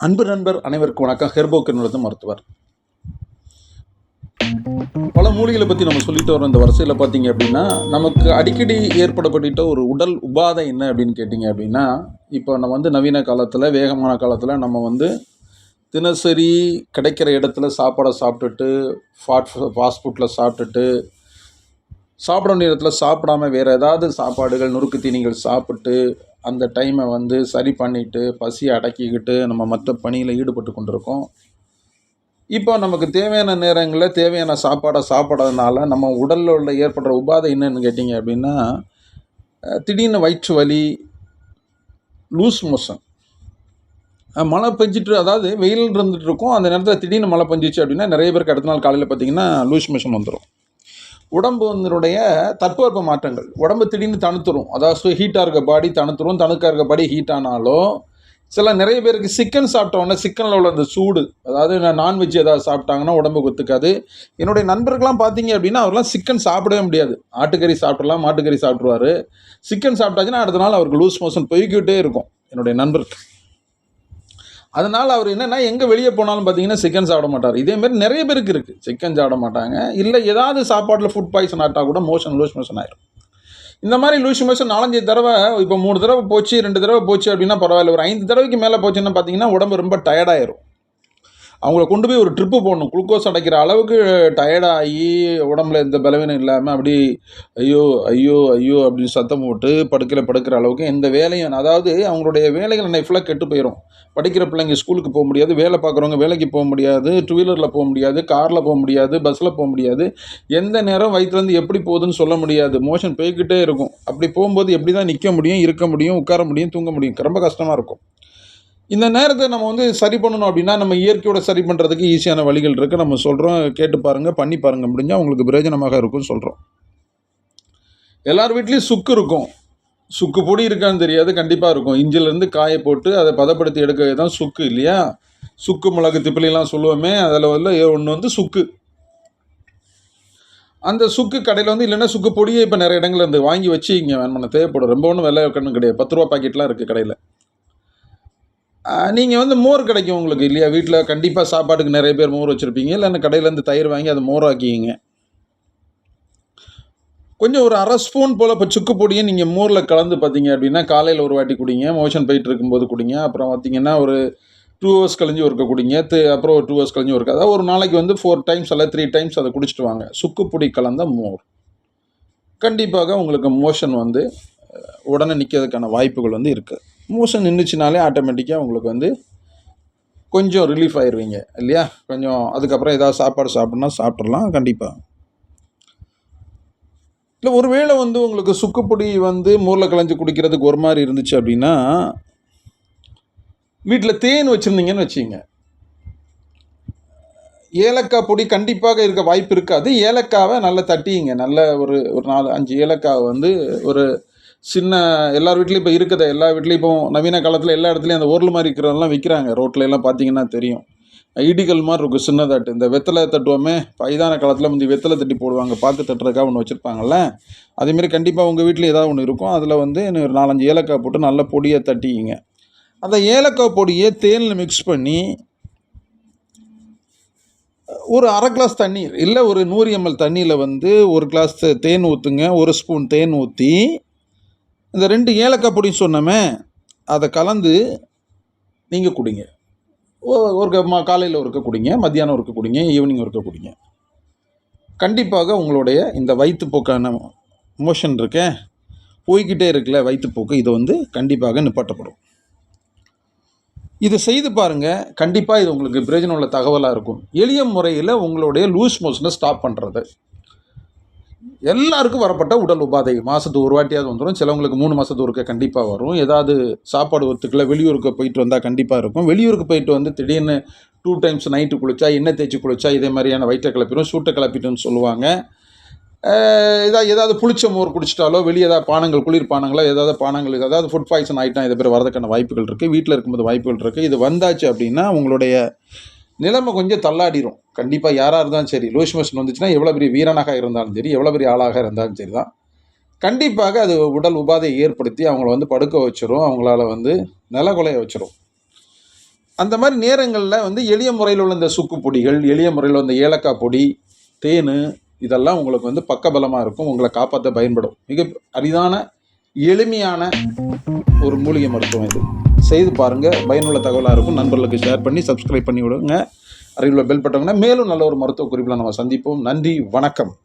அன்பு நண்பர் அனைவருக்கும் வணக்கம். ஹெர்போக்கு மருத்துவர். பல மூலிகளை பற்றி நம்ம சொல்லிட்டு வரோம் இந்த வரிசையில் பார்த்தீங்க அப்படின்னா நமக்கு அடிக்கடி ஏற்படப்பட்ட ஒரு உடல் உபாதை என்ன அப்படின்னு கேட்டிங்க அப்படின்னா இப்போ நம்ம வந்து நவீன காலத்தில் வேகமான காலத்தில் நம்ம வந்து தினசரி கிடைக்கிற இடத்துல சாப்பாடை சாப்பிட்டுட்டு ஃபாட் ஃபாஸ்ட் ஃபுட்டில் சாப்பிட்டுட்டு சாப்பிட வேண்டிய இடத்துல சாப்பிடாம வேறு ஏதாவது சாப்பாடுகள் நொறுக்கு தீனிகள் சாப்பிட்டு அந்த டைமை வந்து சரி பண்ணிட்டு பசியை அடக்கிக்கிட்டு நம்ம மற்ற பணியில் ஈடுபட்டு கொண்டிருக்கோம். இப்போ நமக்கு தேவையான நேரங்களில் தேவையான சாப்பாடை சாப்பிட்றதுனால நம்ம உடலில் உள்ள ஏற்படுற உபாதை என்னன்னு கேட்டிங்க அப்படின்னா திடீர்னு வயிற்று வலி லூஸ் மோஷன் மழை பெஞ்சிட்டு அதாவது வெயில் இருந்துட்டு இருக்கும். அந்த நேரத்தில் திடீர்னு மழை பெஞ்சிச்சு அப்படின்னா நிறைய பேருக்கு அடுத்த நாள் காலையில் பார்த்தீங்கன்னா லூஸ் மோஷன் வந்துடும் உடம்பு தட்பவெப்ப மாற்றங்கள். உடம்பு திடீர்னு தணுத்துரும். அதாவது ஹீட்டாக இருக்க பாடி தணுத்துரும். தணுக்காக இருக்க பாடி ஹீட் ஆனாலும் சில நிறைய பேருக்கு சிக்கன் சாப்பிட்டோன்னே சிக்கனில் உள்ள அந்த சூடு அதாவது நான்வெஜ் ஏதாவது சாப்பிட்டாங்கன்னா உடம்புக்கு ஒத்துக்காது. என்னுடைய நண்பர்கள்லாம் பார்த்தீங்க அப்படின்னா அவர்லாம் சிக்கன் சாப்பிடவே முடியாது. ஆட்டுக்கறி சாப்பிட்றலாம் மாட்டுக்கறி சாப்பிட்ருவாரு சிக்கன் சாப்பிட்டாச்சுன்னா அடுத்த நாள் அவருக்கு லூஸ் மோஷன் போய்க்கிட்டே இருக்கும். என்னுடைய நண்பருக்கு அதனால் அவர் என்னென்னா எங்கே வெளியே போனாலும் பார்த்தீங்கன்னா சிக்கன் சாப்பிட மாட்டார். இதேமாரி நிறைய பேருக்கு இருக்குது சிக்கன் சாப்பிட மாட்டாங்க. இல்லை ஏதாவது சாப்பாட்டில் ஃபுட் பாய்சன் ஆட்டால் கூட மோஷன் லூஸ் மோஷன் ஆயிரும். இந்த மாதிரி லூஸ் மோஷன் நாலஞ்சு தடவை இப்போ மூணு தடவை போச்சு ரெண்டு தடவை போச்சு அப்படின்னா பரவாயில்ல. ஒரு ஐந்து தடவைக்கு மேலே போச்சுன்னா பார்த்தீங்கன்னா உடம்பு ரொம்ப டயர்டாயிரும் அவங்கள கொண்டு போய் ஒரு ட்ரிப்பு போடணும். குளுக்கோஸ் அடைக்கிற அளவுக்கு டயர்டாகி உடம்புல எந்த பலவீனம் இல்லாமல் அப்படி ஐயோ ஐயோ ஐயோ அப்படின்னு சத்தம் போட்டு படுக்கையில் படுக்கிற அளவுக்கு எந்த வேலையும் அதாவது அவங்களுடைய வேலைகள் அன்னைக்கு ஃபுல்லாக கெட்டு போயிடும் படிக்கிற பிள்ளைங்க ஸ்கூலுக்கு போக முடியாது வேலை பார்க்குறவங்க வேலைக்கு போக முடியாது டூ வீலரில் போக முடியாது காரில் போக முடியாது பஸ்ஸில் போக முடியாது. எந்த நேரம் வயிற்றுலேருந்து எப்படி போகுதுன்னு சொல்ல முடியாது. மோஷன் போய்கிட்டே இருக்கும். அப்படி போகும்போது எப்படி தான் நிற்க முடியும் இருக்க முடியும் உட்கார முடியும் தூங்க முடியும். ரொம்ப கஷ்டமாக இருக்கும். இந்த நேரத்தை நம்ம வந்து சரி பண்ணணும் அப்படின்னா நம்ம இயற்கையோட சரி பண்ணுறதுக்கு ஈஸியான வழிகள் இருக்குது நம்ம சொல்கிறோம் கேட்டு பாருங்கள் பண்ணி பாருங்கள் முடிஞ்சால் உங்களுக்கு பிரயோஜனமாக இருக்கும்னு சொல்கிறோம் எல்லார் வீட்லேயும் சுக்கு இருக்கும். சுக்கு பொடி இருக்கான்னு தெரியாது கண்டிப்பாக இருக்கும். இஞ்சிலேருந்து காய போட்டு அதை பதப்படுத்தி எடுக்கிறது தான் சுக்கு இல்லையா? சுக்கு மிளகு திப்பிலாம் சொல்லுவோமே அதில் வந்து ஒன்று வந்து சுக்கு. அந்த சுக்கு கடையில் வந்து இல்லைன்னா சுக்கு பொடியை இப்போ நிறைய இடங்கள்ல இருந்து வாங்கி வச்சு இங்கே வேணுமான தேவைப்படும். ரொம்ப ஒன்றும் விலை கண்ணு கிடையாது. பத்து ரூபா பாக்கெட்லாம் இருக்குது கடையில். நீங்கள் வந்து மோர் கிடைக்கும் உங்களுக்கு இல்லையா? வீட்டில் கண்டிப்பாக சாப்பாட்டுக்கு நிறைய பேர் மோர் வச்சுருப்பீங்க. இல்லைன்னா கடையிலேருந்து தயிர் வாங்கி அதை மோராக்கிங்க கொஞ்சம் ஒரு அரை ஸ்பூன் போல் இப்போ சுக்கு பொடியை நீங்கள் மோரில் கலந்து பார்த்தீங்க அப்படின்னா காலையில் ஒரு வாட்டி குடிங்க. மோஷன் போயிட்டு இருக்கும்போது குடிங்க. அப்புறம் பார்த்தீங்கன்னா ஒரு டூ ஹவர்ஸ் கழிஞ்சு ஒருக்க குடிங்க. தி அப்புறம் ஒரு டூ ஹவர்ஸ் கழிஞ்சு ஒருக்க. அதாவது ஒரு நாளைக்கு வந்து ஃபோர் டைம்ஸ் அல்ல த்ரீ டைம்ஸ் அதை குடிச்சிட்டு வாங்க. சுக்கு பொடி கலந்த மோர். கண்டிப்பாக உங்களுக்கு மோஷன் வந்து உடனே நிற்கிறதுக்கான வாய்ப்புகள் வந்து இருக்குது மோஷன் நின்றுச்சுனாலே ஆட்டோமேட்டிக்காக உங்களுக்கு வந்து கொஞ்சம் ரிலீஃப் ஆயிடுவீங்க இல்லையா? கொஞ்சம் அதுக்கப்புறம் ஏதாவது சாப்பாடு சாப்பிட்னா சாப்பிட்றலாம் கண்டிப்பாக இல்லை ஒருவேளை வந்து உங்களுக்கு சுக்குப்பொடி வந்து மோரில் கலைஞ்சு குடிக்கிறதுக்கு ஒரு மாதிரி இருந்துச்சு அப்படின்னா வீட்டில் தேன் வச்சுருந்தீங்கன்னு வச்சுங்க ஏலக்காய் பொடி கண்டிப்பாக இருக்க வாய்ப்பு இருக்காது. ஏலக்காவை நல்லா தட்டிங்க. நல்ல ஒரு ஒரு நாலு அஞ்சு ஏலக்காவை வந்து ஒரு சின்ன எல்லார் வீட்லேயும் இப்போ இருக்குது. எல்லா வீட்லேயும் இப்போ நவீன காலத்தில் எல்லா இடத்துலையும் அந்த உருள் மாதிரி இருக்கிறதெல்லாம் விற்கிறாங்க ரோட்ல எல்லாம் பார்த்தீங்கன்னா தெரியும். இடிகள் மாதிரி இருக்கும். சின்னதாட்டு. இந்த வெத்தலை தட்டுவோமே வயதான காலத்தில் முந்தி வெத்தலை தட்டி போடுவாங்க. பாக்கு தட்டுறதுக்காக ஒன்று வச்சுருப்பாங்கல்ல? அதேமாரி கண்டிப்பாக உங்கள் வீட்டில் ஏதாவது ஒன்று இருக்கும். அதில் வந்து இன்னும் ஒரு நாலஞ்சு ஏலக்காய் போட்டு நல்ல பொடியை தட்டிக்கிங்க. அந்த ஏலக்காய் பொடியை தேனில் மிக்ஸ் பண்ணி ஒரு அரை கிளாஸ் தண்ணீர் இல்லை ஒரு நூறு எம்எல் தண்ணியில் வந்து ஒரு கிளாஸ் தேன் ஊற்றுங்க ஒரு ஸ்பூன் தேன் ஊற்றி இந்த ரெண்டு ஏலக்காய் பொடி சொன்னோமே அதை கலந்து நீங்கள் குடிங்க. ஒரு காலையில் ஒருக்க குடிங்க மத்தியானம் ஒருக்க குடிங்க ஈவினிங் ஒருக்க குடிங்க. கண்டிப்பாக உங்களுடைய இந்த வயிற்றுப்போக்கான மோஷன் இருக்கேன் போய்கிட்டே இருக்கல வயிற்றுப்போக்கு இது வந்து கண்டிப்பாக நிப்பாட்டப்படும். இதை செய்து பாருங்கள் கண்டிப்பாக இது உங்களுக்கு பிரயோஜனம் உள்ள தகவலாக இருக்கும். எளிய முறையில் உங்களுடைய லூஸ் மோஷனை ஸ்டாப் பண்ணுறது எல்லாருக்கும் வரப்பட்ட உடல் உபாதை. மாதத்துக்கு ஒரு வாட்டியாவது வந்துடும் சிலவங்களுக்கு மூணு மாதத்துக்கு ஒருக்க கண்டிப்பாக வரும். ஏதாவது சாப்பாடு ஒத்துக்கல வெளியூருக்கு போயிட்டு வந்தால் கண்டிப்பாக இருக்கும். வெளியூருக்கு போயிட்டு வந்து திடீர்னு டூ டைம்ஸ் நைட்டு குளிச்சா எண்ணெய் தேய்ச்சி குளிச்சா இதே மாதிரியான வயிற்றை கிளப்பிடும் சூட்டை கிளப்பிட்டுன்னு சொல்லுவாங்க. ஏதாவது ஏதாவது புளிச்ச மோர் குடிச்சிட்டாலோ வெளியே ஏதாவது பானங்கள் குளிர் பானங்களோ ஏதாவது பானங்கள் ஏதாவது ஃபுட் பாய்சன் ஆகிட்டா இதை பேர் வரதுக்கான வாய்ப்புகள் இருக்குது வீட்டில் இருக்கும்போது வாய்ப்புகள் இருக்குது இது வந்தாச்சு அப்படின்னா உங்களுடைய நிலைமை கொஞ்சம் தள்ளாடிடும் கண்டிப்பாக யாராக இருந்தாலும் சரி லூஸ் மோஷன் வந்துச்சுன்னா எவ்வளோ பெரிய வீரனாக இருந்தாலும் சரி எவ்வளோ பெரிய ஆளாக இருந்தாலும் சரி தான் கண்டிப்பாக அது உடல் உபாதையை ஏற்படுத்தி அவங்கள வந்து படுக்க வச்சிரும் அவங்களால வந்து நிலகுலைய வச்சிரும். அந்த மாதிரி நேரங்களில் வந்து எளிய முறையில் உள்ள இந்த சுக்கு பொடிகள் எளிய முறையில் வந்த ஏலக்காய் பொடி தேன் இதெல்லாம் உங்களுக்கு வந்து பக்கபலமாக இருக்கும் உங்களை காப்பாற்ற பயன்படும். மிக அரிதான எளிமையான ஒரு மூலிகை மருத்துவம் இது. செய்து பாருங்கள் பயனுள்ள தகவலாக இருக்கும். நண்பர்களுக்கு ஷேர் பண்ணி சப்ஸ்கிரைப் பண்ணி விடுங்க. அருகில் பெல் பட்டவங்கன்னா மேலும் நல்ல ஒரு மருத்துவ குறிப்பில் நம்ம சந்திப்போம். நன்றி வணக்கம்.